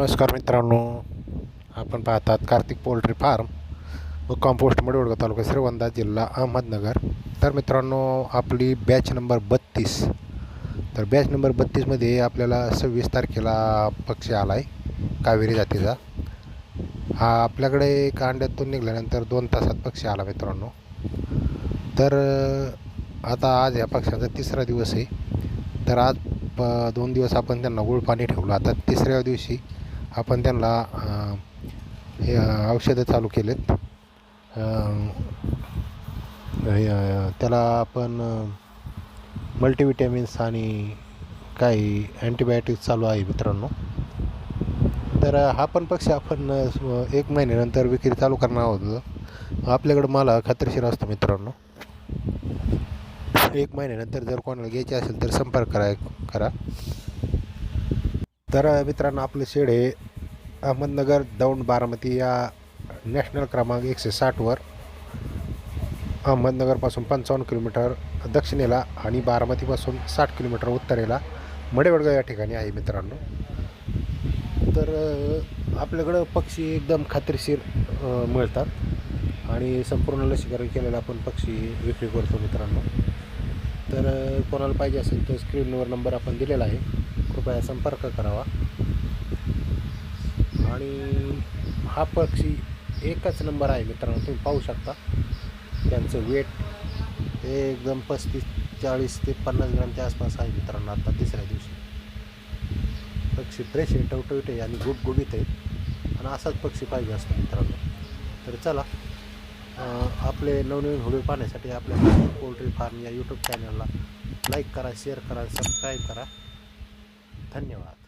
नमस्कार मित्रांनो. आपण पाहतात कार्तिक पोल्ट्री फार्म व कंपोस्ट मडवडगा तालुका श्रीवंदा जिल्हा अहमदनगर. तर मित्रांनो आपली बॅच नंबर बत्तीस. तर बॅच नंबर बत्तीसमध्ये आपल्याला सव्वीस तारखेला पक्षी आला आहे कावेरी जातीचा. हा आपल्याकडे एक अंड्यातून निघाल्यानंतर दोन तासात पक्षी आला मित्रांनो. तर आता आज या पक्ष्याचा तिसरा दिवस आहे. तर आज प दोन दिवस आपण त्यांना गुळ पाणी ठेवलं. आता तिसऱ्या दिवशी आपण त्यांना हे औषधं चालू केलेत. त्याला आपण मल्टीविटॅमिन्स आणि काही अँटीबायोटिक्स चालू आहे मित्रांनो. तर हा पण पक्षी आपण एक महिन्यानंतर विक्री चालू करणार आहोत. आपल्याकडं मला खात्रीशीर असतो मित्रांनो. एक महिन्यानंतर जर कोणाला घ्यायचे असेल तर संपर्क करा करा. तर मित्रांनो आपलं शेड हे अहमदनगर दौंड बारामती या नॅशनल क्रमांक एकशे साठवर अहमदनगरपासून पंचावन्न किलोमीटर दक्षिणेला आणि बारामतीपासून साठ किलोमीटर उत्तरेला मडेवडगाव या ठिकाणी आहे मित्रांनो. तर आपल्याकडं पक्षी एकदम खात्रीशीर मिळतात आणि संपूर्ण लसीकरण केलेलं आपण पक्षी विक्री करतो मित्रांनो. तर कोणाला पाहिजे असेल तर स्क्रीनवर नंबर आपण दिलेला आहे. कृपया संपर्क करावा. आणि हा पक्षी एकच नंबर आहे मित्रांनो तुम्ही पाहू शकता. त्यांचं वेट एकदम पस्तीस चाळीस ते पन्नास ग्रामच्या आसपास आहे मित्रांनो आता तिसऱ्या दिवशी. पक्षी फ्रेश आहे टवटवीट आहे आणि गुबगुबीत आहे. आणि असाच पक्षी पाहिजे असतो मित्रांनो. तर चला आपले नवनवीन व्हिडिओ पाहण्यासाठी आपल्या पोल्ट्री फार्म या यूट्यूब चॅनलला लाईक करा शेअर करा सबस्क्राईब करा. धन्यवाद